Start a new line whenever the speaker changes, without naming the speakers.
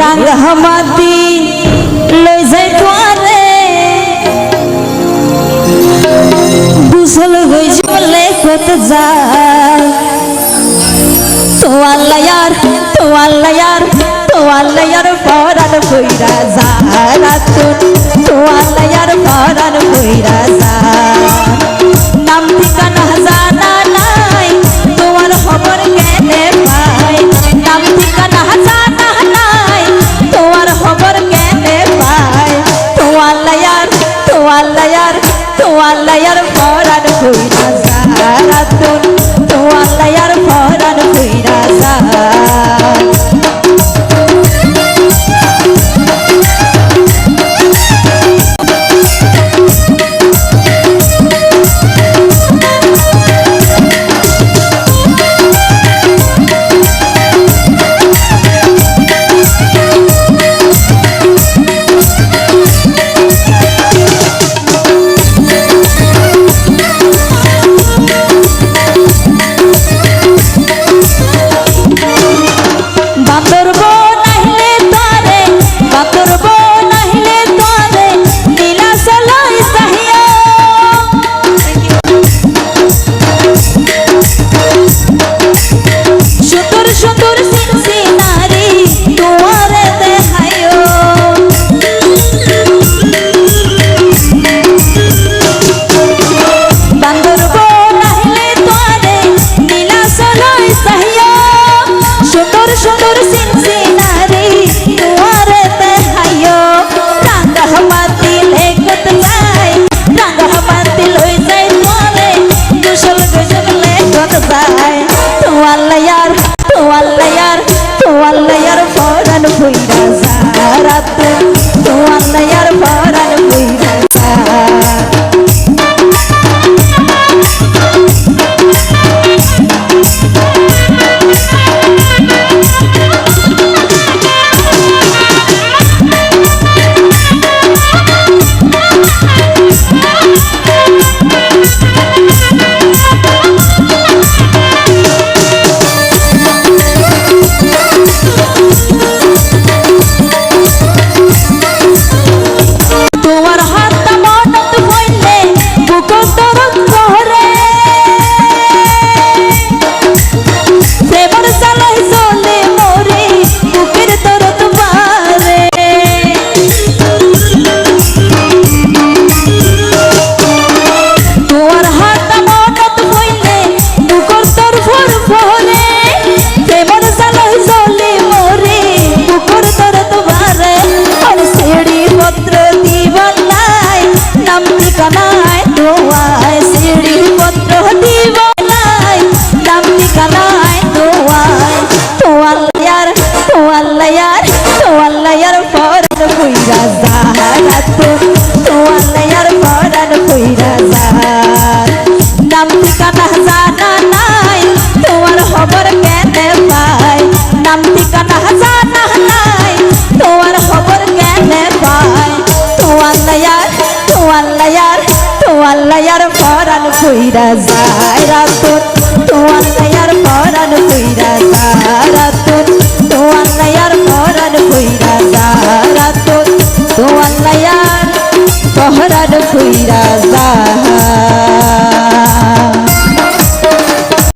রাঙামাতি লৈ যাই তোরে বুঝল গই জলে কত যায় তো আল্লাহ ইয়ার তো আল্লাহ তো আল্লাহ ইয়ার দোয়ায়, সিঁড়ি পত্র দিব নাই দাম ঠিকানায় দোয়ায়। তোয়াল্লায়ার তোয়াল্লায়ার তোয়াল্লায়ার ফরান কইরা যাহারা তো তোয়াল্লায়ার ফরান কইরা যা দাম ঠিকানা কইরা যায় রাতুন তোমার নায়ার পরাণ কইরা যায় রাতুন তোমার নায়ার পরাণ কইরা যায় রাতুন তোমার নায়ার পহরাণ কইরা